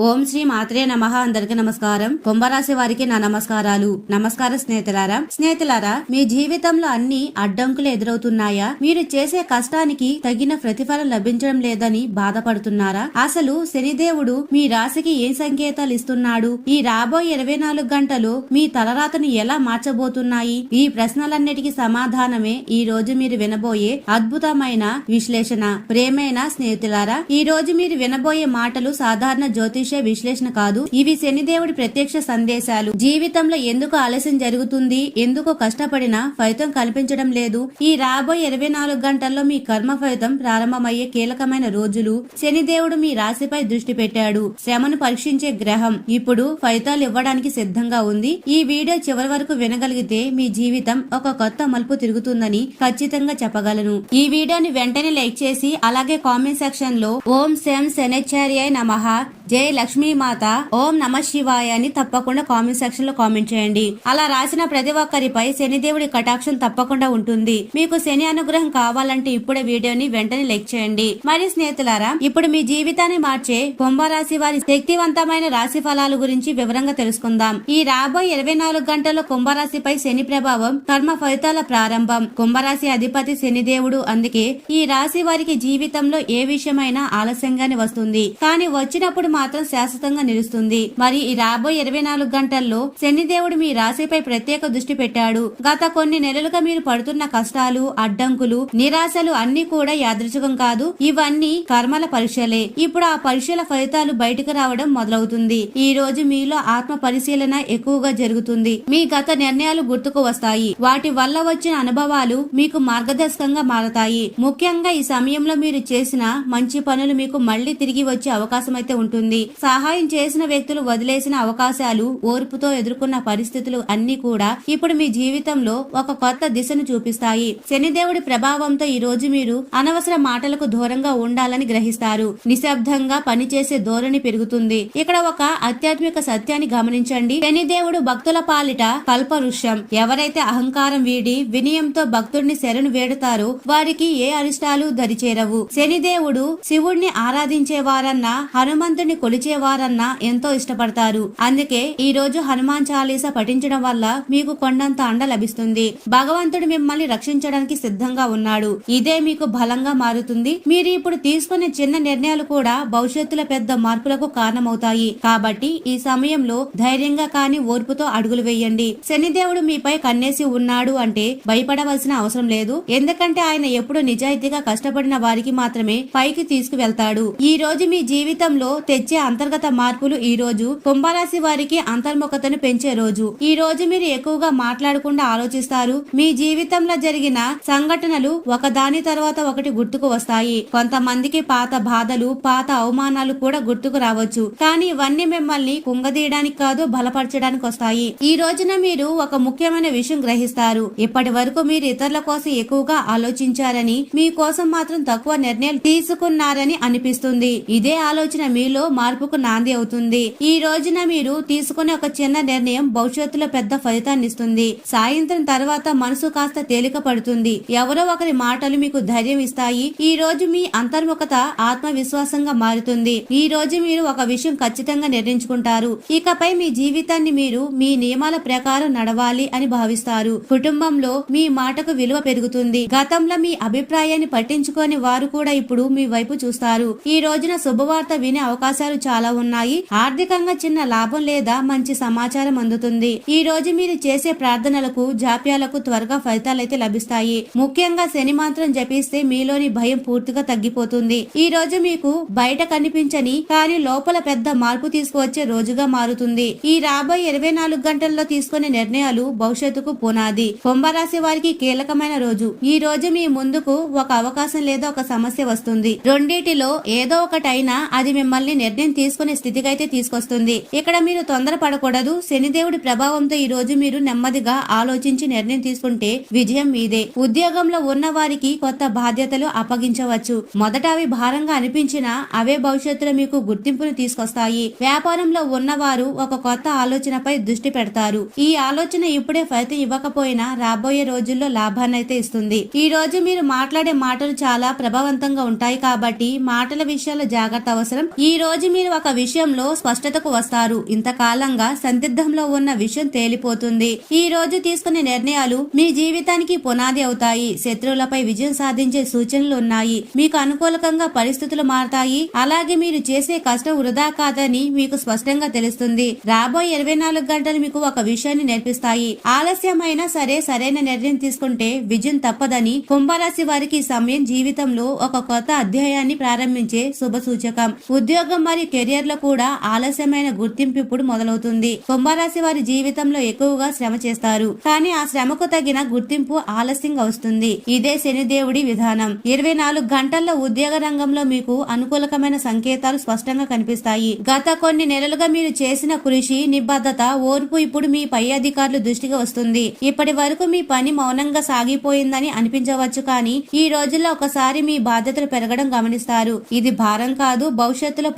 ఓం శ్రీ మాత్రే నమ. అందరికి నమస్కారం. కుంభరాశి వారికి నా నమస్కారాలు. నమస్కారం స్నేహితులారా స్నేహితులారా మీ జీవితంలో అన్ని అడ్డంకులు ఎదురవుతున్నాయా? మీరు చేసే కష్టానికి తగిన ప్రతిఫలం లభించడం లేదని బాధపడుతున్నారా? అసలు శనిదేవుడు మీ రాశికి ఏ సంకేతాలు ఇస్తున్నాడు? ఈ రాబోయే ఇరవై నాలుగు గంటలు మీ తలరాతను ఎలా మార్చబోతున్నాయి? ఈ ప్రశ్నలన్నిటికీ సమాధానమే ఈ రోజు మీరు వినబోయే అద్భుతమైన విశ్లేషణ. ప్రేమైన స్నేహితులారా ఈ రోజు మీరు వినబోయే మాటలు సాధారణ జ్యోతిష విశ్లేషణ కాదు. ఇవి శనిదేవుడి ప్రత్యక్ష సందేశాలు. జీవితంలో ఎందుకు ఆలస్యం జరుగుతుంది? ఎందుకు కష్టపడినా ఫలితం కల్పించడం లేదు. ఈ రాబోయే ఇరవై నాలుగు గంటల్లో మీ కర్మ ఫలితం ప్రారంభమయ్యే కీలకమైన రోజులు. శనిదేవుడు మీ రాశిపై దృష్టి పెట్టాడు. శ్రమను పరీక్షించే గ్రహం. ఇప్పుడు ఫలితాలు ఇవ్వడానికి సిద్ధంగా ఉంది. ఈ వీడియో చివరి వరకు వినగలిగితే మీ జీవితం ఒక కొత్త మలుపు తిరుగుతుందని ఖచ్చితంగా చెప్పగలను. ఈ వీడియోని వెంటనే లైక్ చేసి అలాగే కామెంట్ సెక్షన్లో ఓం శం శనిచార్య నమః. జై లక్ష్మీమాత ఓం నమ శివాయ అని తప్పకుండా కామెంట్ సెక్షన్లో కామెంట్ చేయండి. అలా రాసిన ప్రతి ఒక్కరిపై శనిదేవుడి కటాక్షం తప్పకుండా ఉంటుంది. మీకు శని అనుగ్రహం కావాలంటే ఇప్పుడే వీడియోని వెంటనే లైక్ చేయండి. మరి స్నేహితులారా ఇప్పుడు మీ జీవితాన్ని మార్చే కుంభరాశి వారి శక్తివంతమైన రాశి ఫలాల గురించి వివరంగా తెలుసుకుందాం. ఈ రాబోయే ఇరవై నాలుగు గంటల్లో కుంభరాశిపై శని ప్రభావం కర్మ ఫలితాల ప్రారంభం కుంభరాశి అధిపతి శనిదేవుడు అందుకే ఈ రాశి వారికి జీవితంలో ఏ విషయమైనా ఆలస్యంగానే వస్తుంది. కానీ వచ్చినప్పుడు మాత్రం శాశ్వతంగా నిలుస్తుంది. మరి ఈ రాబోయే ఇరవై నాలుగు గంటల్లో శనిదేవుడు మీ రాశిపై ప్రత్యేక దృష్టి పెట్టాడు. గత కొన్ని నెలలుగా మీరు పడుతున్న కష్టాలు అడ్డంకులు నిరాశలు అన్ని కూడా యాదృచ్ఛికం కాదు. ఇవన్నీ కర్మల పరీక్షలే. ఇప్పుడు ఆ పరీక్షల ఫలితాలు బయటకు రావడం మొదలవుతుంది. ఈ రోజు మీలో ఆత్మ పరిశీలన ఎక్కువగా జరుగుతుంది. మీ గత నిర్ణయాలు గుర్తుకు వస్తాయి. వాటి వల్ల వచ్చిన అనుభవాలు మీకు మార్గదర్శకంగా మారతాయి. ముఖ్యంగా ఈ సమయంలో మీరు చేసిన మంచి పనులు మీకు మళ్ళీ తిరిగి వచ్చే అవకాశం అయితే ఉంటుంది. సహాయం చేసిన వ్యక్తులు వదిలేసిన అవకాశాలు ఓర్పుతో ఎదుర్కొన్న పరిస్థితులు అన్ని కూడా ఇప్పుడు మీ జీవితంలో ఒక కొత్త దిశను చూపిస్తాయి. శనిదేవుడి ప్రభావంతో ఈ రోజు మీరు అనవసర మాటలకు దూరంగా ఉండాలని గ్రహిస్తారు. నిశ్శబ్దంగా పనిచేసే ధోరణి పెరుగుతుంది. ఇక్కడ ఒక ఆధ్యాత్మిక సత్యాన్ని గమనించండి. శనిదేవుడు భక్తుల పాలిట కల్పవృక్షం. ఎవరైతే అహంకారం వీడి వినయంతో భక్తుడిని శరణు వేడుతారో వారికి ఏ అరిష్టాలు దరిచేరవు. శనిదేవుడు శివుణ్ణి ఆరాధించే వారన్న హనుమంతుని కొలిచి వారన్నా ఎంతో ఇష్టపడతారు. అందుకే ఈ రోజు హనుమాన్ చాలీసా పఠించడం వల్ల మీకు కొండంత అండ లభిస్తుంది. భగవంతుడు మిమ్మల్ని రక్షించడానికి సిద్ధంగా ఉన్నాడు. ఇదే మీకు బలంగా మారుతుంది. మీరు ఇప్పుడు తీసుకునే చిన్న నిర్ణయాలు కూడా భవిష్యత్తులో పెద్ద మార్పులకు కారణమవుతాయి. కాబట్టి ఈ సమయంలో ధైర్యంగా కాని ఓర్పుతో అడుగులు వేయండి. శనిదేవుడు మీపై కన్నేసి ఉన్నాడు అంటే భయపడవలసిన అవసరం లేదు. ఎందుకంటే ఆయన ఎప్పుడు నిజాయితీగా కష్టపడిన వారికి మాత్రమే పైకి తీసుకువెళ్తాడు. ఈ రోజు మీ జీవితంలో తెచ్చే అంతర్గత మార్పులు ఈ రోజు కుంభరాశి వారికి అంతర్ముఖతను పెంచే రోజు. ఈ రోజు మీరు ఎక్కువగా మాట్లాడకుండా ఆలోచిస్తారు. మీ జీవితంలో జరిగిన సంఘటనలు ఒకదాని తర్వాత ఒకటి గుర్తుకు వస్తాయి. కొంతమందికి పాత బాధలు పాత అవమానాలు కూడా గుర్తుకు రావచ్చు. కానీ ఇవన్నీ మిమ్మల్ని కుంగదీయడానికి కాదు బలపరచడానికి వస్తాయి. ఈ రోజున మీరు ఒక ముఖ్యమైన విషయం గ్రహిస్తారు. ఇప్పటి వరకు మీరు ఇతరుల కోసం ఎక్కువగా ఆలోచించారని మీ కోసం మాత్రం తక్కువ నిర్ణయాలు తీసుకున్నారని అనిపిస్తుంది. ఇదే ఆలోచన మీలో మార్పు మార్పుకు నాంది అవుతుంది. ఈ రోజున మీరు తీసుకునే ఒక చిన్న నిర్ణయం భవిష్యత్తులో పెద్ద ఫలితాన్ని ఇస్తుంది. సాయంత్రం తర్వాత మనసు కాస్త తేలిక పడుతుంది. ఎవరో ఒకరి మాటలు మీకు ధైర్యం ఇస్తాయి. ఈ రోజు మీ అంతర్ముఖత ఆత్మవిశ్వాసంగా మారుతుంది. ఈ రోజు మీరు ఒక విషయం ఖచ్చితంగా నిర్ణయించుకుంటారు. ఇకపై మీ జీవితాన్ని మీరు మీ నియమాల ప్రకారం నడవాలి అని భావిస్తారు. కుటుంబంలో మీ మాటకు విలువ పెరుగుతుంది. గతంలో మీ అభిప్రాయాన్ని పట్టించుకొని వారు కూడా ఇప్పుడు మీ వైపు చూస్తారు. ఈ రోజున శుభవార్త వినే అవకాశాలు చాలా ఉన్నాయి. ఆర్థికంగా చిన్న లాభం లేదా మంచి సమాచారం అందుతుంది. ఈ రోజు మీరు చేసే ప్రార్థనలకు జాప్యాలకు త్వరగా ఫలితాలైతే లభిస్తాయి. ముఖ్యంగా శని మాత్రం జపిస్తే మీలోని భయం పూర్తిగా తగ్గిపోతుంది. ఈ రోజు మీకు బయట కనిపించని కానీ లోపల పెద్ద మార్పు తీసుకువచ్చే రోజుగా మారుతుంది. ఈ రాబోయే ఇరవై నాలుగు గంటల్లో తీసుకునే నిర్ణయాలు భవిష్యత్తుకు పునాది. కుంభరాశి వారికి కీలకమైన రోజు. ఈ రోజు మీ ముందుకు ఒక అవకాశం లేదా ఒక సమస్య వస్తుంది. రెండింటిలో ఏదో ఒకటైనా అది మిమ్మల్ని నిర్ణయం తీసుకునే స్థితికైతే తీసుకొస్తుంది. ఇక్కడ మీరు తొందరపడకూడదు. శనిదేవుడి ప్రభావంతో ఈ రోజు మీరు నెమ్మదిగా ఆలోచించి నిర్ణయం తీసుకుంటే విజయం మీదే. ఉద్యోగంలో ఉన్న వారికి కొత్త బాధ్యతలు అప్పగించవచ్చు. మొదట అవి భారంగా అనిపించినా అవే భవిష్యత్తులో మీకు గుర్తింపును తీసుకొస్తాయి. వ్యాపారంలో ఉన్నవారు ఒక కొత్త ఆలోచనపై దృష్టి పెడతారు. ఈ ఆలోచన ఇప్పుడే ఫలితం ఇవ్వకపోయినా రాబోయే రోజుల్లో లాభాన్ని అయితే ఇస్తుంది. ఈ రోజు మీరు మాట్లాడే మాటలు చాలా ప్రభావవంతంగా ఉంటాయి కాబట్టి మాటల విషయాల్లో జాగ్రత్త అవసరం. ఈ రోజు మీరు మీరు ఒక విషయంలో స్పష్టతకు వస్తారు. ఇంతకాలంగా సందిగ్ధంలో ఉన్న విషయం తేలిపోతుంది. ఈ రోజు తీసుకునే నిర్ణయాలు మీ జీవితానికి పునాది అవుతాయి. శత్రువులపై విజయం సాధించే సూచనలు ఉన్నాయి. మీకు అనుకూలకంగా పరిస్థితులు మారతాయి. అలాగే మీరు చేసే కష్టం వృధా కాదని మీకు స్పష్టంగా తెలుస్తుంది. రాబోయే ఇరవై నాలుగు గంటలు మీకు ఒక విషయాన్ని నేర్పిస్తాయి. ఆలస్యమైనా సరే సరైన నిర్ణయం తీసుకుంటే విజయం తప్పదని కుంభరాశి వారికి సమయం జీవితంలో ఒక కొత్త అధ్యాయాన్ని ప్రారంభించే శుభ సూచకం. ఉద్యోగం మరియు కెరియర్లో కూడా ఆలస్యమైన గుర్తింపు ఇప్పుడు మొదలవుతుంది. కుంభరాశి వారి జీవితంలో ఎక్కువగా శ్రమ చేస్తారు. కానీ ఆ శ్రమకు తగిన గుర్తింపు ఆలస్యంగా వస్తుంది. ఇదే శనిదేవుడి విధానం. ఇరవై నాలుగు గంటల్లో ఉద్యోగ రంగంలో మీకు అనుకూలకమైన సంకేతాలు స్పష్టంగా కనిపిస్తాయి. గత కొన్ని నెలలుగా మీరు చేసిన కృషి నిబద్ధత ఓర్పు ఇప్పుడు మీ పై అధికారుల దృష్టికి వస్తుంది. ఇప్పటి వరకు మీ పని మౌనంగా సాగిపోయిందని అనిపించవచ్చు కానీ ఈ రోజుల్లో ఒకసారి మీ బాధ్యతలు పెరగడం గమనిస్తారు. ఇది భారం కాదు భవిష్యత్తులో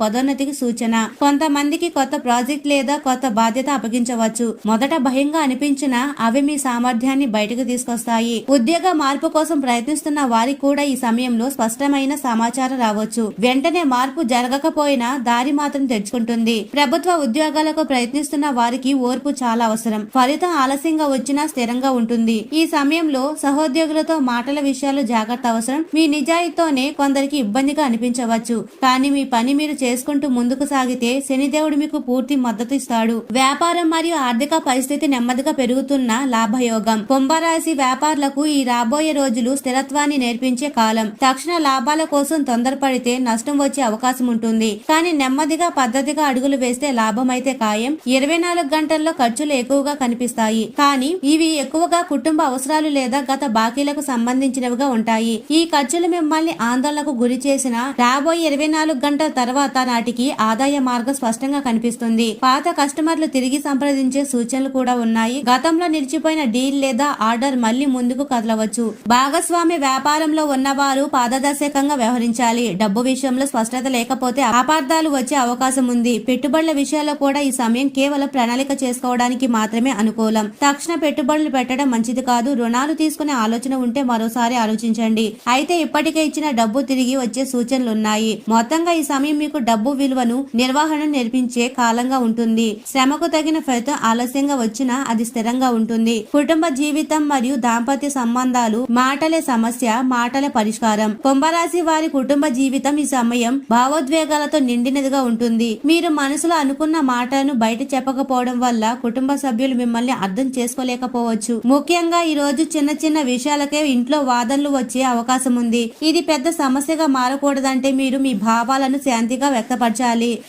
పదోన్నతికి సూచన. కొంతమందికి కొత్త ప్రాజెక్ట్ లేదా కొత్త బాధ్యత అప్పగించవచ్చు. మొదట భయంగా అనిపించినా అవి మీ సామర్థ్యాన్ని బయటకు తీసుకొస్తాయి. ఉద్యోగ మార్పు కోసం ప్రయత్నిస్తున్న వారికి కూడా ఈ సమయంలో స్పష్టమైన సమాచారం రావచ్చు. వెంటనే మార్పు జరగకపోయినా దారి మాత్రం తెచ్చుకుంటుంది. ప్రభుత్వ ఉద్యోగాలకు ప్రయత్నిస్తున్న వారికి ఓర్పు చాలా అవసరం. ఫలితం ఆలస్యంగా వచ్చినా స్థిరంగా ఉంటుంది. ఈ సమయంలో సహోద్యోగులతో మాటల విషయాలు జాగ్రత్త అవసరం. మీ నిజాయితీతోనే కొందరికి ఇబ్బందిగా అనిపించవచ్చు. కానీ మీ పని మీరు చేసుకుంటూ ముందుకు సాగితే శనిదేవుడు మీకు పూర్తి మద్దతు ఇస్తాడు వ్యాపారం మరియు ఆర్థిక పరిస్థితి నెమ్మదిగా పెరుగుతున్న లాభయోగం. కుంభరాశి వ్యాపారులకు ఈ రాబోయే రోజులు స్థిరత్వాన్ని నేర్పించే కాలం. తక్షణ లాభాల కోసం తొందరపడితే నష్టం వచ్చే అవకాశం ఉంటుంది. కానీ నెమ్మదిగా పద్ధతిగా అడుగులు వేస్తే లాభం అయితే ఖాయం. ఇరవై నాలుగు గంటల్లో ఖర్చులు ఎక్కువగా కనిపిస్తాయి. కానీ ఇవి ఎక్కువగా కుటుంబ అవసరాలు లేదా గత బాకీలకు సంబంధించినవిగా ఉంటాయి. ఈ ఖర్చులు మిమ్మల్ని ఆందోళనకు గురి చేసిన రాబోయే ఇరవై నాలుగు గంటల తర్వాత నాటికి ఆదాయ మార్గం స్పష్టంగా కనిపిస్తుంది. పాత కస్టమర్లు తిరిగి సంప్రదించే సూచనలు కూడా ఉన్నాయి. గతంలో నిలిచిపోయిన డీల్ లేదా ఆర్డర్ మళ్ళీ ముందుకు కదలవచ్చు. భాగస్వామి వ్యాపారంలో ఉన్నవారు పారదర్శకంగా వ్యవహరించాలి. డబ్బు విషయంలో స్పష్టత లేకపోతే అపార్థాలు వచ్చే అవకాశం ఉంది. పెట్టుబడుల విషయాల్లో కూడా ఈ సమయం కేవలం ప్రణాళిక చేసుకోవడానికి మాత్రమే అనుకూలం. తక్షణ పెట్టుబడులు పెట్టడం మంచిది కాదు. రుణాలు తీసుకునే ఆలోచన ఉంటే మరోసారి ఆలోచించండి. అయితే ఇప్పటికే ఇచ్చిన డబ్బు తిరిగి వచ్చే సూచనలు ఉన్నాయి. మొత్తంగా ఈ సమయం మీకు డబ్బు విలువ విలువను నిర్వహణ నేర్పించే కాలంగా ఉంటుంది. శ్రమకు తగిన ఫలితం ఆలస్యంగా వచ్చినా అది స్థిరంగా ఉంటుంది. కుటుంబ జీవితం మరియు దాంపత్య సంబంధాలు మాటలే సమస్య మాటలే పరిష్కారం. కుంభరాశి వారి కుటుంబ జీవితం ఈ సమయం భావోద్వేగాలతో నిండినదిగా ఉంటుంది. మీరు మనసులో అనుకున్న మాటలను బయట చెప్పకపోవడం వల్ల కుటుంబ సభ్యులు మిమ్మల్ని అర్థం చేసుకోలేకపోవచ్చు. ముఖ్యంగా ఈ రోజు చిన్న చిన్న విషయాలకే ఇంట్లో వాదనలు వచ్చే అవకాశం ఉంది. ఇది పెద్ద సమస్యగా మారకూడదంటే మీరు మీ భావాలను శాంతిగా వ్యక్తపరచాలి.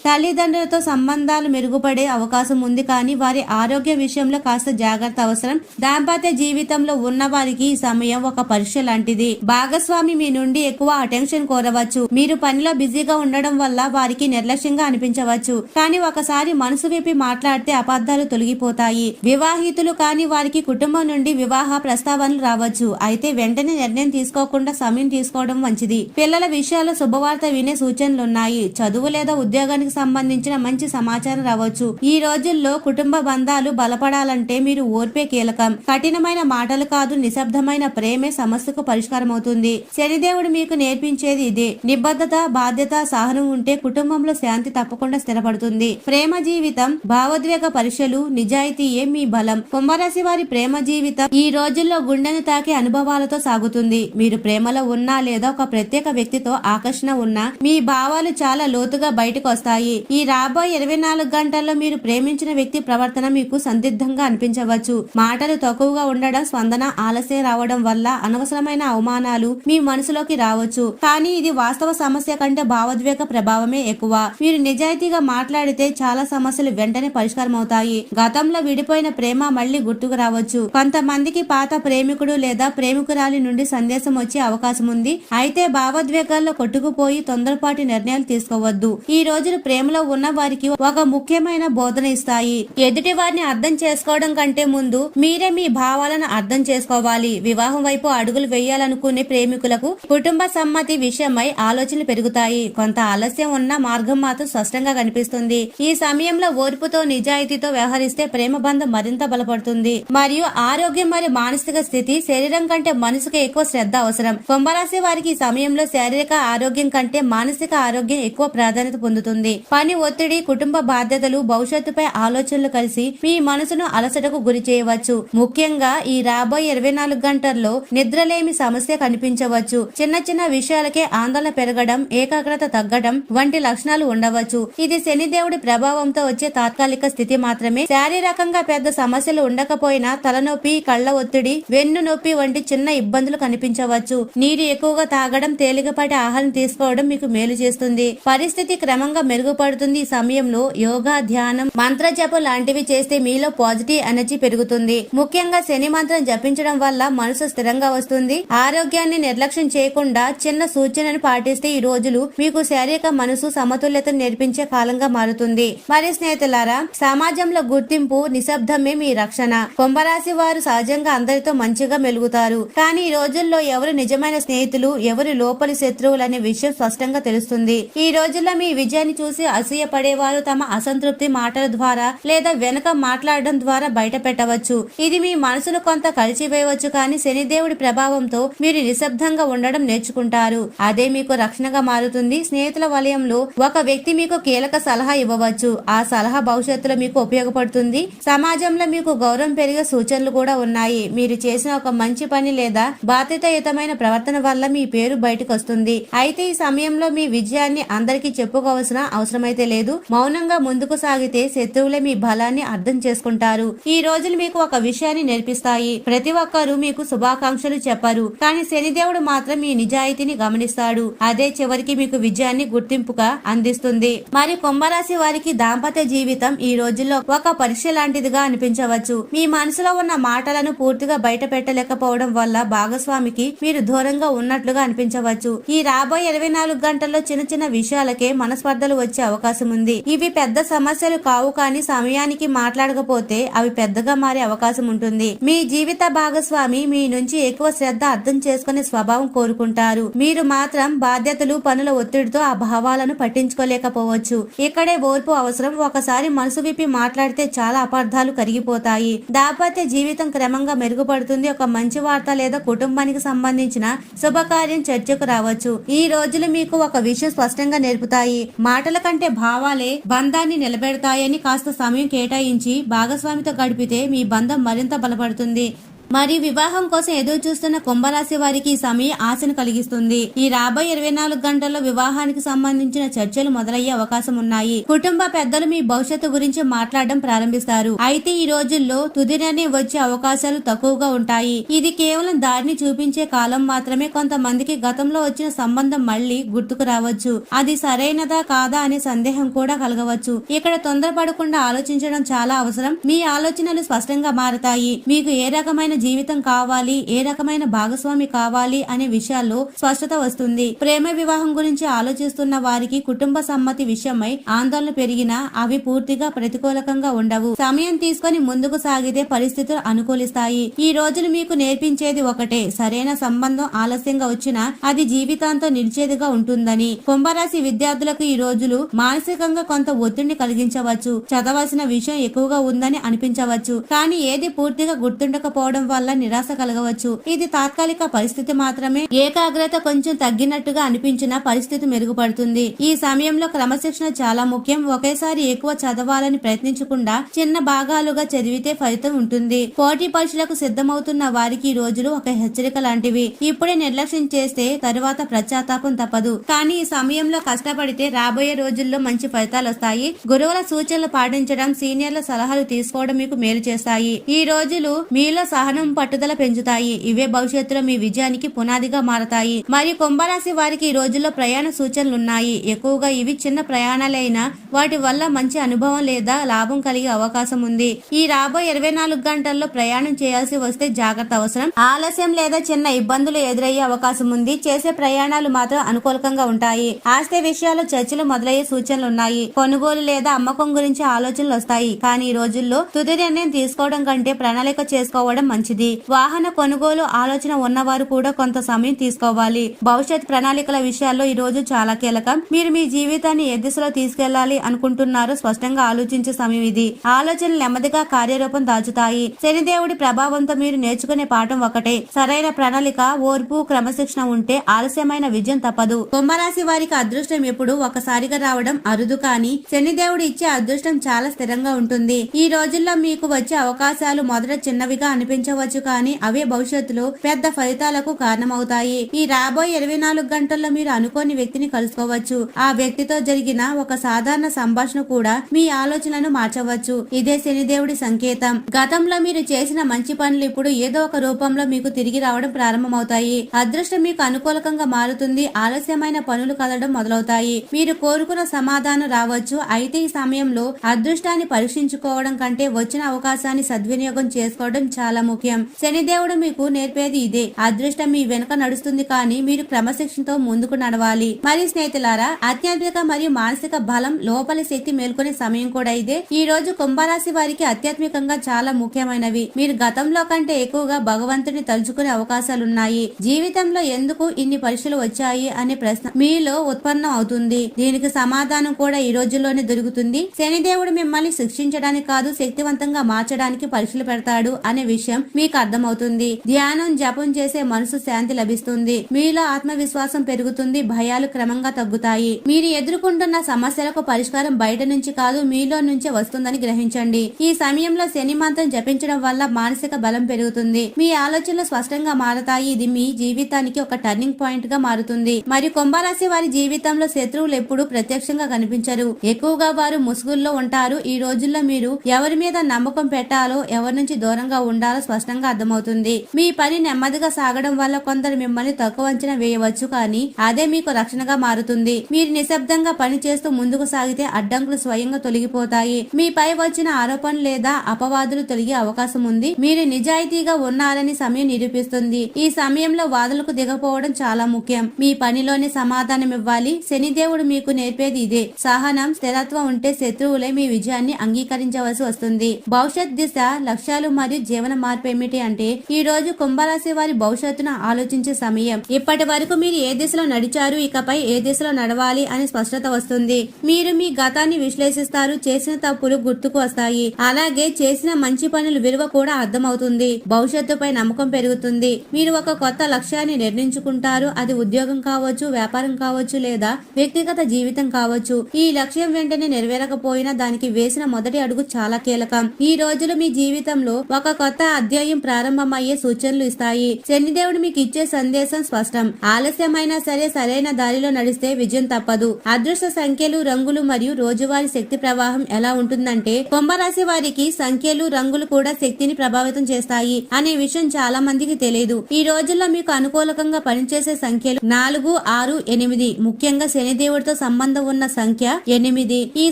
తల్లిదండ్రులతో సంబంధాలు మెరుగుపడే అవకాశం ఉంది కానీ వారి ఆరోగ్య విషయంలో కాస్త జాగ్రత్త అవసరం. దాంపత్య జీవితంలో ఉన్న వారికి ఈ సమయం ఒక పరీక్ష లాంటిది. భాగస్వామి మీ నుండి ఎక్కువ అటెన్షన్ కోరవచ్చు. మీరు పనిలో బిజీగా ఉండడం వల్ల వారికి నిర్లక్ష్యంగా అనిపించవచ్చు. కానీ ఒకసారి మనసు విప్పి మాట్లాడితే అబద్ధాలు తొలగిపోతాయి. వివాహితులు కాని వారికి కుటుంబం నుండి వివాహ ప్రస్తావనలు రావచ్చు. అయితే వెంటనే నిర్ణయం తీసుకోకుండా సమయం తీసుకోవడం మంచిది. పిల్లల విషయాల్లో శుభవార్త వినే సూచనలున్నాయి. చదువు లేదా ఉద్యోగానికి సంబంధించిన మంచి సమాచారం రావచ్చు. ఈ రోజుల్లో కుటుంబ బంధాలు బలపడాలంటే మీరు ఓర్పే కీలకం. కఠినమైన మాటలు కాదు నిశ్శబ్దమైన ప్రేమే సమస్యకు పరిష్కారం అవుతుంది శనిదేవుడు మీకు నేర్పించేది ఇదే. నిబద్ధత బాధ్యత సహనం ఉంటే కుటుంబంలో శాంతి తప్పకుండా స్థిరపడుతుంది. ప్రేమ జీవితం భావోద్వేగ పరీక్షలు నిజాయితీయే మీ బలం. కుంభరాశి వారి ప్రేమ జీవితం ఈ రోజుల్లో గుండెను తాకే అనుభవాలతో సాగుతుంది. మీరు ప్రేమలో ఉన్నా లేదా ఒక ప్రత్యేక వ్యక్తితో ఆకర్షణ ఉన్నా మీ భావాలు చాలా లోతుగా బయటకు వస్తాయి ఈ రాబోయే ఇరవై నాలుగు గంటల్లో మీరు ప్రేమించిన వ్యక్తి ప్రవర్తన మీకు సందిగ్ధంగా అనిపించవచ్చు. మాటలు తక్కువగా ఉండడం స్పందన ఆలస్యం రావడం వల్ల అనవసరమైన అవమానాలు మీ మనసులోకి రావచ్చు. కానీ ఇది వాస్తవ సమస్య కంటే భావోద్వేగ ప్రభావమే ఎక్కువ. మీరు నిజాయితీగా మాట్లాడితే చాలా సమస్యలు వెంటనే పరిష్కారం అవుతాయి గతంలో విడిపోయిన ప్రేమ మళ్ళీ గుర్తుకు రావచ్చు. కొంతమందికి పాత ప్రేమికుడు లేదా ప్రేమికురాలి నుండి సందేశం వచ్చే అవకాశం ఉంది. అయితే భావోద్వేగాల్లో కొట్టుకుపోయి తొందరపాటి నిర్ణయాలు తీసుకోవద్దు. ఈ ఈ రోజులు ప్రేమలో ఉన్న వారికి ఒక ముఖ్యమైన బోధన ఇస్తాయి. ఎదుటి వారిని అర్థం చేసుకోవడం కంటే ముందు మీరే మీ భావాలను అర్థం చేసుకోవాలి. వివాహం వైపు అడుగులు వేయాలనుకునే ప్రేమికులకు కుటుంబ సమ్మతి విషయమై ఆలోచనలు పెరుగుతాయి. కొంత ఆలస్యం ఉన్న మార్గం మాత్రం స్పష్టంగా కనిపిస్తుంది. ఈ సమయంలో ఓర్పుతో నిజాయితీతో వ్యవహరిస్తే ప్రేమ బంధం మరింత బలపడుతుంది. మరియు ఆరోగ్యం మరియు మానసిక స్థితి శరీరం కంటే మనసుకు ఎక్కువ శ్రద్ధ అవసరం. కుంభరాశి వారికి ఈ సమయంలో శారీరక ఆరోగ్యం కంటే మానసిక ఆరోగ్యం ఎక్కువ ప్రాధాన్యత పొందుతుంది. పని ఒత్తిడి కుటుంబ బాధ్యతలు భవిష్యత్తుపై ఆలోచనలు కలిసి మీ మనసును అలసటకు గురి చేయవచ్చు. ముఖ్యంగా ఈ రాబోయే ఇరవై నాలుగు గంటల్లో నిద్రలేమి సమస్య కనిపించవచ్చు. చిన్న చిన్న విషయాలకే ఆందోళన పెరగడం ఏకాగ్రత తగ్గడం వంటి లక్షణాలు ఉండవచ్చు. ఇది శనిదేవుడి ప్రభావంతో వచ్చే తాత్కాలిక స్థితి మాత్రమే. శారీరకంగా పెద్ద సమస్యలు ఉండకపోయినా తలనొప్పి కళ్ళ ఒత్తిడి వెన్ను నొప్పి వంటి చిన్న ఇబ్బందులు కనిపించవచ్చు. నీరు ఎక్కువగా తాగడం తేలికపాటి ఆహారం తీసుకోవడం మీకు మేలు చేస్తుంది. పరిస్థితి క్రమంగా మెరుగుపడుతుంది. ఈ సమయంలో యోగా ధ్యానం మంత్ర జపం లాంటివి చేస్తే మీలో పాజిటివ్ ఎనర్జీ పెరుగుతుంది. ముఖ్యంగా శని మంత్రం జపించడం వల్ల మనసు స్థిరంగా వస్తుంది. ఆరోగ్యాన్ని నిర్లక్ష్యం చేయకుండా చిన్న సూచనను పాటిస్తే ఈ రోజులు మీకు శారీరక మనసు సమతుల్యతను నేర్పించే కాలంగా మారుతుంది. మరి స్నేహితులారా సమాజంలో గుర్తింపు నిశ్శబ్దమే మీ రక్షణ. కుంభరాశి వారు సహజంగా అందరితో మంచిగా మెలుగుతారు. కానీ ఈ రోజుల్లో ఎవరు నిజమైన స్నేహితులు ఎవరు లోపలి శత్రువులు అనే విషయం స్పష్టంగా తెలుస్తుంది. ఈ రోజుల్లో మీ విజయాన్ని చూసి అసూయ పడేవారు తమ అసంతృప్తి మాటల ద్వారా లేదా వెనుక మాట్లాడడం ద్వారా బయట పెట్టవచ్చు ఇది మీ మనసును కొంత కలిచివేయవచ్చు కానీ శనిదేవుడి ప్రభావంతో మీరు నిశ్శబ్దంగా ఉండడం నేర్చుకుంటారు. అదే మీకు రక్షణగా మారుతుంది. స్నేహితుల వలయంలో ఒక వ్యక్తి మీకు కీలక సలహా ఇవ్వవచ్చు. ఆ సలహా భవిష్యత్తులో మీకు ఉపయోగపడుతుంది. సమాజంలో మీకు గౌరవం పెరిగే సూచనలు కూడా ఉన్నాయి. మీరు చేసిన ఒక మంచి పని లేదా బాధ్యతాయుతమైన ప్రవర్తన వల్ల మీ పేరు బయటకు వస్తుంది అయితే ఈ సమయంలో మీ విజయాన్ని అందరికీ చెప్పుకోవాల్సిన అవసరమైతే లేదు. మౌనంగా ముందుకు సాగితే శత్రువులే మీ బలాన్ని అర్థం చేసుకుంటారు. ఈ రోజులు మీకు ఒక విషయాన్ని నేర్పిస్తాయి. ప్రతి ఒక్కరూ మీకు శుభాకాంక్షలు చెప్పరు. కానీ శనిదేవుడు మాత్రం మీ నిజాయితీని గమనిస్తాడు. అదే చివరికి మీకు విజయాన్ని గుర్తింపుగా అందిస్తుంది. మరి కుంభరాశి వారికి దాంపత్య జీవితం ఈ రోజుల్లో ఒక పరీక్ష లాంటిదిగా అనిపించవచ్చు. మీ మనసులో ఉన్న మాటలను పూర్తిగా బయట పెట్టలేకపోవడం వల్ల భాగస్వామికి మీరు దూరంగా ఉన్నట్లుగా అనిపించవచ్చు. ఈ రాబోయే ఇరవై నాలుగు గంటల్లో చిన్న చిన్న విషయాలకే మనస్పర్ధలు వచ్చే అవకాశం ఉంది. ఇవి పెద్ద సమస్యలు కావు కానీ సమయానికి మాట్లాడకపోతే అవి పెద్దగా మారే అవకాశం ఉంటుంది. మీ జీవిత భాగస్వామి మీ నుంచి ఎక్కువ శ్రద్ధ అర్థం చేసుకునే స్వభావం కోరుకుంటారు. మీరు మాత్రం బాధ్యతలు పనుల ఒత్తిడితో ఆ భావాలను పట్టించుకోలేకపోవచ్చు. ఇక్కడే ఓర్పు అవసరం. ఒకసారి మనసు విప్పి మాట్లాడితే చాలా అపార్థాలు కరిగిపోతాయి. దాంపత్య జీవితం క్రమంగా మెరుగుపడుతుంది. ఒక మంచి వార్త లేదా కుటుంబానికి సంబంధించిన శుభకార్యం చర్చకు రావచ్చు. ఈ రోజులు మీకు ఒక విషయం స్పష్టంగా నేర్పుతాయి. మాటల కంటే భావాలే బంధాన్ని నిలబెడతాయని కాస్త సమయం కేటాయించి భాగస్వామితో గడిపితే మీ బంధం మరింత బలపడుతుంది. మరి వివాహం కోసం ఎదురు చూస్తున్న కుంభరాశి వారికి ఈ సమయం ఆశను కలిగిస్తుంది. ఈ రాబోయే ఇరవై నాలుగు గంటల్లో వివాహానికి సంబంధించిన చర్చలు మొదలయ్యే అవకాశం ఉన్నాయి. కుటుంబ పెద్దలు మీ భవిష్యత్తు గురించి మాట్లాడడం ప్రారంభిస్తారు. అయితే ఈ రోజుల్లో తుది నిర్ణయం వచ్చే అవకాశాలు తక్కువగా ఉంటాయి. ఇది కేవలం దారిని చూపించే కాలం మాత్రమే కొంతమందికి గతంలో వచ్చిన సంబంధం మళ్ళీ గుర్తుకు రావచ్చు. అది సరైనదా కాదా అనే సందేహం కూడా కలగవచ్చు. ఇక్కడ తొందరపడకుండా ఆలోచించడం చాలా అవసరం. మీ ఆలోచనలు స్పష్టంగా మారతాయి. మీకు ఏ రకమైన జీవితం కావాలి ఏ రకమైన భాగస్వామి కావాలి అనే విషయాల్లో స్పష్టత వస్తుంది. ప్రేమ వివాహం గురించి ఆలోచిస్తున్న వారికి కుటుంబ సమ్మతి విషయమై ఆందోళన పెరిగినా అవి పూర్తిగా ప్రతికూలకంగా ఉండవు. సమయం తీసుకొని ముందుకు సాగితే పరిస్థితులు అనుకూలిస్తాయి. ఈ రోజులు మీకు నేర్పించేది ఒకటే. సరైన సంబంధం ఆలస్యంగా వచ్చినా అది జీవితాంతం నిలిచేదిగా ఉంటుందని. కుంభరాశి విద్యార్థులకు ఈ రోజులు మానసికంగా కొంత ఒత్తిడిని కలిగించవచ్చు. చదవాల్సిన విషయం ఎక్కువగా ఉందని అనిపించవచ్చు. కానీ ఏది పూర్తిగా గుర్తుండకపోవడం వల్ల నిరాశ కలగవచ్చు. ఇది తాత్కాలిక పరిస్థితి మాత్రమే. ఏకాగ్రత కొంచెం తగ్గినట్టుగా అనిపించిన పరిస్థితి మెరుగుపడుతుంది. ఈ సమయంలో క్రమశిక్షణ చాలా ముఖ్యం. ఒకేసారి ఎక్కువ చదవాలని ప్రయత్నించకుండా చిన్న భాగాలుగా చదివితే ఫలితం ఉంటుంది. పోటీ పరీక్షలకు సిద్ధమవుతున్న వారికి ఈ రోజులు ఒక హెచ్చరిక లాంటివి. ఇప్పుడే నిర్లక్ష్యం చేస్తే తరువాత ప్రచాతాపం తప్పదు. కానీ ఈ సమయంలో కష్టపడితే రాబోయే రోజుల్లో మంచి ఫలితాలు వస్తాయి. గురువుల సూచనలు పాటించడం సీనియర్ల సలహాలు తీసుకోవడం మీకు మేలు చేస్తాయి. ఈ రోజులు మీలో సహనం పట్టుదల పెంచుతాయి. ఇవే భవిష్యత్తులో మీ విజయానికి పునాదిగా మారతాయి. మరియు కుంభరాశి వారికి ఈ రోజుల్లో ప్రయాణ సూచనలు ఉన్నాయి ఎక్కువగా ఇవి చిన్న ప్రయాణాలైనా వాటి వల్ల మంచి అనుభవం లేదా లాభం కలిగే అవకాశం ఉంది. ఈ రాబోయే ఇరవై నాలుగు గంటల్లో ప్రయాణం చేయాల్సి వస్తే జాగ్రత్త అవసరం. ఆలస్యం లేదా చిన్న ఇబ్బందులు ఎదురయ్యే అవకాశం ఉంది. చేసే ప్రయాణాలు మాత్రం అనుకూలకంగా ఉంటాయి. ఆస్తి విషయాలు చర్చలు మొదలయ్యే సూచనలు ఉన్నాయి కొనుగోలు లేదా అమ్మకం గురించి ఆలోచనలు వస్తాయి. కానీ ఈ రోజుల్లో తుది నిర్ణయం తీసుకోవడం కంటే ప్రణాళిక చేసుకోవడం మంచి మంచిది. వాహన కొనుగోలు ఆలోచన ఉన్నవారు కూడా కొంత సమయం తీసుకోవాలి. భవిష్యత్ ప్రణాళికల విషయాల్లో ఈ రోజు చాలా కీలకం. మీరు మీ జీవితాన్ని ఏ దిశలో తీసుకెళ్ళాలి అనుకుంటున్నారో స్పష్టంగా ఆలోచించే సమయం ఇది. ఆలోచనలు నెమ్మదిగా కార్యరూపం దాచుతాయి. శనిదేవుడి ప్రభావంతో మీరు నేర్చుకునే పాఠం ఒకటే. సరైన ప్రణాళిక ఓర్పు క్రమశిక్షణ ఉంటే ఆలస్యమైన విజయం తప్పదు. కుంభరాశి వారికి అదృష్టం ఎప్పుడు ఒకసారిగా రావడం అరుదు కానీ శనిదేవుడు ఇచ్చే అదృష్టం చాలా స్థిరంగా ఉంటుంది. ఈ రోజుల్లో మీకు వచ్చే అవకాశాలు మొదట చిన్నవిగా అనిపించవచ్చు. కానీ అవే భవిష్యత్తులో పెద్ద ఫలితాలకు కారణమవుతాయి. ఈ రాబోయే ఇరవై నాలుగు గంటల్లో మీరు అనుకోని వ్యక్తిని కలుసుకోవచ్చు. ఆ వ్యక్తితో జరిగిన ఒక సాధారణ సంభాషణ కూడా మీ ఆలోచనను మార్చవచ్చు. ఇదే శనిదేవుడి సంకేతం. గతంలో మీరు చేసిన మంచి పనులు ఇప్పుడు ఏదో ఒక రూపంలో మీకు తిరిగి రావడం ప్రారంభమవుతాయి. అదృష్టం మీకు అనుకూలకంగా మారుతుంది. ఆలస్యమైన పనులు కదలడం మొదలవుతాయి. మీరు కోరుకున్న సమాధానం రావచ్చు. అయితే ఈ సమయంలో అదృష్టాన్ని పరీక్షించుకోవడం కంటే వచ్చిన అవకాశాన్ని సద్వినియోగం చేసుకోవడం చాలా ముఖ్యం. ముఖ్యం శనిదేవుడు మీకు నేర్పేది ఇదే. అదృష్టం మీ వెనుక నడుస్తుంది కానీ మీరు క్రమశిక్షణతో ముందుకు నడవాలి. మరి స్నేహితులారా ఆధ్యాత్మిక మరియు మానసిక బలం లోపలి శక్తి మేల్కొనే సమయం కూడా ఇదే. ఈ రోజు కుంభరాశి వారికి ఆధ్యాత్మికంగా చాలా ముఖ్యమైనవి. మీరు గతంలో కంటే ఎక్కువగా భగవంతుని తలుచుకునే అవకాశాలున్నాయి. జీవితంలో ఎందుకు ఇన్ని పరీక్షలు వచ్చాయి అనే ప్రశ్న మీలో ఉత్పన్నం అవుతుంది. దీనికి సమాధానం కూడా ఈ రోజుల్లోనే దొరుకుతుంది. శనిదేవుడు మిమ్మల్ని శిక్షించడానికి కాదు శక్తివంతంగా మార్చడానికి పరీక్షలు పెడతాడు అనే విషయం మీకు అర్థమవుతుంది. ధ్యానం జపం చేసే మనసు శాంతి లభిస్తుంది. మీలో ఆత్మవిశ్వాసం పెరుగుతుంది. భయాలు క్రమంగా తగ్గుతాయి. మీరు ఎదుర్కొంటున్న సమస్యలకు పరిష్కారం బయట నుంచి కాదు మీలో నుంచే వస్తుందని గ్రహించండి. ఈ సమయంలో శని మంత్రం జపించడం వల్ల మానసిక బలం పెరుగుతుంది. మీ ఆలోచనలు స్పష్టంగా మారతాయి. ఇది మీ జీవితానికి ఒక టర్నింగ్ పాయింట్గా మారుతుంది. మరి కుంభరాశి వారి జీవితంలో శత్రువులు ఎప్పుడు ప్రత్యక్షంగా కనిపించరు. ఎక్కువగా వారు ముసుగుల్లో ఉంటారు. ఈ రోజుల్లో మీరు ఎవరి మీద నమ్మకం పెట్టాలో ఎవరి నుంచి దూరంగా ఉండాలో స్పష్టంగా అర్థమవుతుంది. మీ పని నెమ్మదిగా సాగడం వల్ల కొందరు మిమ్మల్ని తక్కువ అంచనా వేయవచ్చు కానీ అదే మీకు రక్షణగా మారుతుంది. మీరు నిశ్శబ్దంగా పని చేస్తూ ముందుకు సాగితే అడ్డంకులు స్వయంగా తొలగిపోతాయి. మీపై వచ్చిన ఆరోపణలు లేదా అపవాదులు తొలగే అవకాశం ఉంది. మీరు నిజాయితీగా ఉన్నారని సమయం నిరూపిస్తుంది. ఈ సమయంలో వాదులకు దిగపోవడం చాలా ముఖ్యం. మీ పనిలోనే సమాధానం ఇవ్వాలి. శనిదేవుడు మీకు నేర్పేది ఇదే. సహనం స్థిరత్వం ఉంటే శత్రువులే మీ విజయాన్ని అంగీకరించవలసి వస్తుంది. భవిష్యత్ దిశ లక్ష్యాలు మరియు జీవన మార్పు ఏమిటి అంటే ఈ రోజు కుంభరాశి వారి భవిష్యత్తును ఆలోచించే సమయం. ఇప్పటి వరకు మీరు ఏ దిశలో నడిచారు ఇకపై ఏ దిశలో నడవాలి అని స్పష్టత వస్తుంది. మీరు మీ గతాన్ని విశ్లేషిస్తారు చేసిన తప్పులు గుర్తుకు వస్తాయి. అలాగే చేసిన మంచి పనుల విలువ కూడా అర్థమవుతుంది. భవిష్యత్తుపై నమ్మకం పెరుగుతుంది. మీరు ఒక కొత్త లక్ష్యాన్ని నిర్ణయించుకుంటారు. అది ఉద్యోగం కావచ్చు వ్యాపారం కావచ్చు లేదా వ్యక్తిగత జీవితం కావచ్చు. ఈ లక్ష్యం వెంటనే నెరవేరకపోయినా దానికి వేసిన మొదటి అడుగు చాలా కీలకం. ఈ రోజులు మీ జీవితంలో ఒక కొత్త అధ్యాయం ప్రారంభమయ్యే సూచనలు ఇస్తాయి. శనిదేవుడు మీకు ఇచ్చే సందేశం స్పష్టం. ఆలస్యమైనా సరే సరైన దారిలో నడిస్తే విజయం తప్పదు. అదృష్ట సంఖ్యలు రంగులు మరియు రోజువారీ శక్తి ప్రవాహం ఎలా ఉంటుందంటే కుంభరాశి వారికి సంఖ్యలు రంగులు కూడా శక్తిని ప్రభావితం చేస్తాయి అనే విషయం చాలా మందికి తెలియదు ఈ రోజుల్లో మీకు అనుకూలకంగా పనిచేసే సంఖ్యలు నాలుగు ఆరు ఎనిమిది. ముఖ్యంగా శనిదేవుడితో సంబంధం ఉన్న సంఖ్య ఎనిమిది. ఈ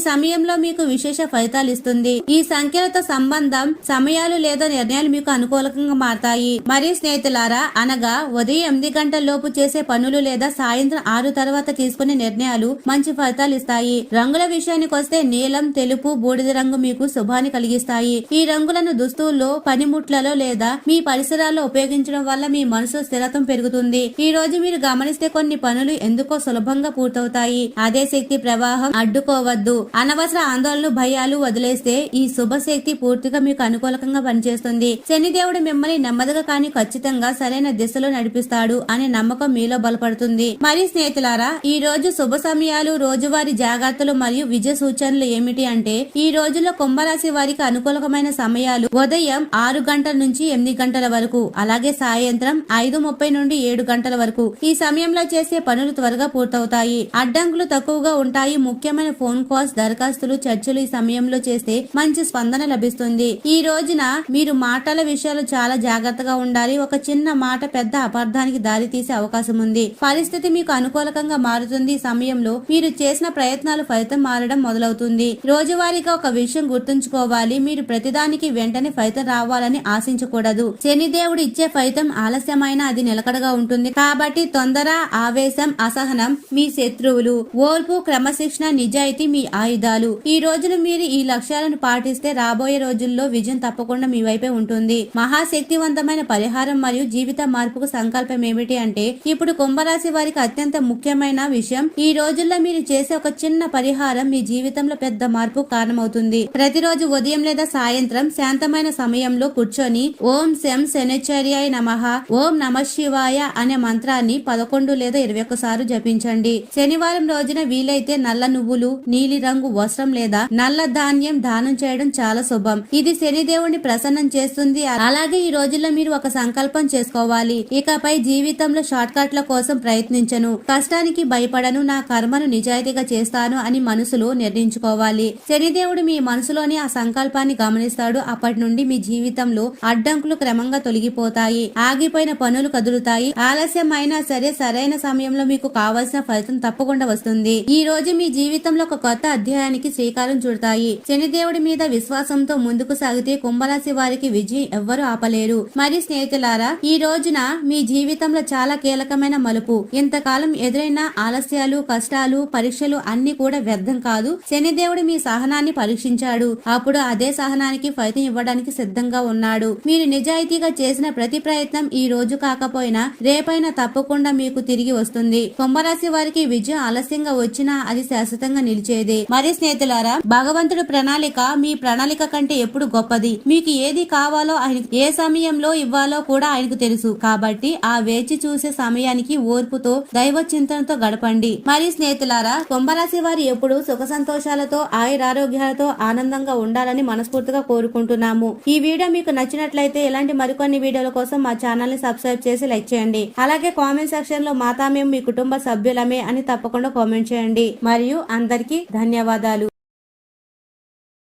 సమయంలో మీకు విశేష ఫలితాలు ఇస్తుంది. ఈ సంఖ్యలతో సంబంధం సమయాలు లేదా నిర్ణయాలు మీకు అనుకూలకంగా మారతాయి. మరియు స్నేహితులారా అనగా ఉదయం ఎనిమిది గంటల లోపు చేసే పనులు లేదా సాయంత్రం ఆరు తర్వాత తీసుకునే నిర్ణయాలు మంచి ఫలితాలు ఇస్తాయి. రంగుల విషయానికి వస్తే నీలం తెలుపు బూడిద రంగు మీకు శుభాన్ని కలిగిస్తాయి. ఈ రంగులను దుస్తుల్లో పనిముట్లలో లేదా మీ పరిసరాల్లో ఉపయోగించడం వల్ల మీ మనసు స్థిరత్వం పెరుగుతుంది. ఈ రోజు మీరు గమనిస్తే కొన్ని పనులు ఎందుకో సులభంగా పూర్తవుతాయి. అదే శక్తి ప్రవాహం అడ్డుకోవద్దు. అనవసర ఆందోళనలు భయాలు వదిలేస్తే ఈ శుభశక్తి పూర్తిగా మీకు అనుకూలకంగా పనిచేస్తుంది. శనిదేవుడు మిమ్మల్ని నెమ్మదిగా కానీ ఖచ్చితంగా సరైన దిశలో నడిపిస్తాడు అనే నమ్మకం మీలో బలపడుతుంది. మరి స్నేహితులారా ఈ రోజు శుభ సమయాలు రోజువారి జాగ్రత్తలు మరియు విజయ సూచనలు ఏమిటి అంటే ఈ రోజుల్లో కుంభరాశి వారికి అనుకూలమైన సమయాలు ఉదయం ఆరు గంటల నుంచి ఎనిమిది గంటల వరకు అలాగే సాయంత్రం ఐదు ముప్పై నుండి ఏడు గంటల వరకు. ఈ సమయంలో చేసే పనులు త్వరగా పూర్తవుతాయి. అడ్డంకులు తక్కువగా ఉంటాయి. ముఖ్యమైన ఫోన్ కాల్స్ దరఖాస్తులు చర్చలు ఈ సమయంలో చేస్తే మంచి స్పందన లభిస్తుంది. ఈ రోజున మీరు మాటల విషయాలు చాలా జాగ్రత్తగా ఉండాలి. ఒక చిన్న మాట పెద్ద అపార్థానికి దారి తీసే అవకాశం ఉంది. పరిస్థితి మీకు అనుకూలకంగా మారుతుంది. ఈ సమయంలో మీరు చేసిన ప్రయత్నాలు ఫలితం మారడం మొదలవుతుంది. రోజువారీగా ఒక విషయం గుర్తుంచుకోవాలి. మీరు ప్రతిదానికి వెంటనే ఫలితం రావాలని ఆశించకూడదు. శనిదేవుడు ఇచ్చే ఫలితం ఆలస్యమైన అది నిలకడగా ఉంటుంది. కాబట్టి తొందర ఆవేశం అసహనం మీ శత్రువులు. ఓర్పు క్రమశిక్షణ నిజాయితీ మీ ఆయుధాలు. ఈ రోజున మీరు ఈ లక్ష్యాలను పాటిస్తే రాబోయే రోజుల్లో విజయం తప్పకుండా మీ వైపే ఉంటుంది. మహాశక్తివంతమైన పరిహారం మరియు జీవిత మార్పుకు సంకల్పం ఏమిటి అంటే ఇప్పుడు కుంభరాశి వారికి అత్యంత ముఖ్యమైన విషయం ఈ రోజుల్లో మీరు చేసే ఒక చిన్న పరిహారం మీ జీవితంలో పెద్ద మార్పు కారణమవుతుంది. ప్రతిరోజు ఉదయం లేదా సాయంత్రం శాంతమైన సమయంలో కూర్చొని ఓం శం శనిచర్యాయ నమః ఓం నమ శివాయ అనే మంత్రాన్ని పదకొండు లేదా ఇరవై ఒక్కసార్లు జపించండి. శనివారం రోజున వీలైతే నల్ల నువ్వులు నీలి రంగు వస్త్రం లేదా నల్ల ధాన్యం దానం చేయడం చాలా శుభం. ఇది శనిదేవుని ప్రసన్నం చేస్తుంది అలాగే ఈ రోజుల్లో మీరు ఒక సంకల్పం చేసుకోవాలి. ఇకపై జీవితంలో షార్ట్ కట్ల కోసం ప్రయత్నించను. కష్టానికి భయపడను. నా కర్మను నిజాయితీగా చేస్తాను అని మనసులో నిర్ణయించుకోవాలి. శనిదేవుడు మీ మనసులోని ఆ సంకల్పాన్ని గమనిస్తాడు. అప్పటి నుండి మీ జీవితంలో అడ్డంకులు క్రమంగా తొలగిపోతాయి. ఆగిపోయిన పనులు కదులుతాయి. ఆలస్యం అయినా సరే సరైన సమయంలో మీకు కావలసిన ఫలితం తప్పకుండా వస్తుంది. ఈ రోజు మీ జీవితంలో ఒక కొత్త అధ్యాయానికి శ్రీకారం చుడతాయి. శనిదేవుడి మీద విశ్వాసంతో ముందుకు సాగితే కుంభరాశి వారికి విజయం ఎవ్వరూ ఆపలేరు. మరి స్నేహితులారా ఈ రోజున మీ జీవితంలో చాలా కీలకమైన మలుపు. ఇంతకాలం ఎదురైన ఆలస్యాలు కష్టాలు పరీక్షలు అన్ని కూడా వ్యర్థం కాదు. శనిదేవుడు మీ సహనాన్ని పరీక్షించాడు. అప్పుడు అదే సహనానికి ఫలితం ఇవ్వడానికి సిద్ధంగా ఉన్నాడు. మీరు నిజాయితీగా చేసిన ప్రతి ప్రయత్నం ఈ రోజు కాకపోయినా రేపైనా తప్పకుండా మీకు తిరిగి వస్తుంది. కుంభరాశి వారికి విజయం ఆలస్యంగా వచ్చినా అది శాశ్వతంగా నిలిచేదే. మరి స్నేహితులారా భగవంతుడి ప్రణాళిక మీ ప్రణాళిక కంటే ఎప్పుడు గొప్పది? మీకు ఏది కావాలో ఆయనకు ఏ సమయంలో ఇవ్వాలో కూడా ఆయనకు తెలుసు. కాబట్టి ఆ వేచి చూసే సమయానికి ఓర్పుతో దైవ చింతనతో గడపండి. మరి స్నేహితులారా కుంభరాశి వారు ఎప్పుడు సుఖ సంతోషాలతో ఆయురారోగ్యాలతో ఆనందంగా ఉండాలని మనస్ఫూర్తిగా కోరుకుంటున్నాము. ఈ వీడియో మీకు నచ్చినట్లయితే ఇలాంటి మరికొన్ని వీడియోల కోసం మా ఛానల్ని సబ్స్క్రైబ్ చేసి లైక్ చేయండి. అలాగే కామెంట్ సెక్షన్లో మాతా మేము మీ కుటుంబ సభ్యులమే అని తప్పకుండా కామెంట్ చేయండి. మరియు అందరికీ ధన్యవాదాలు.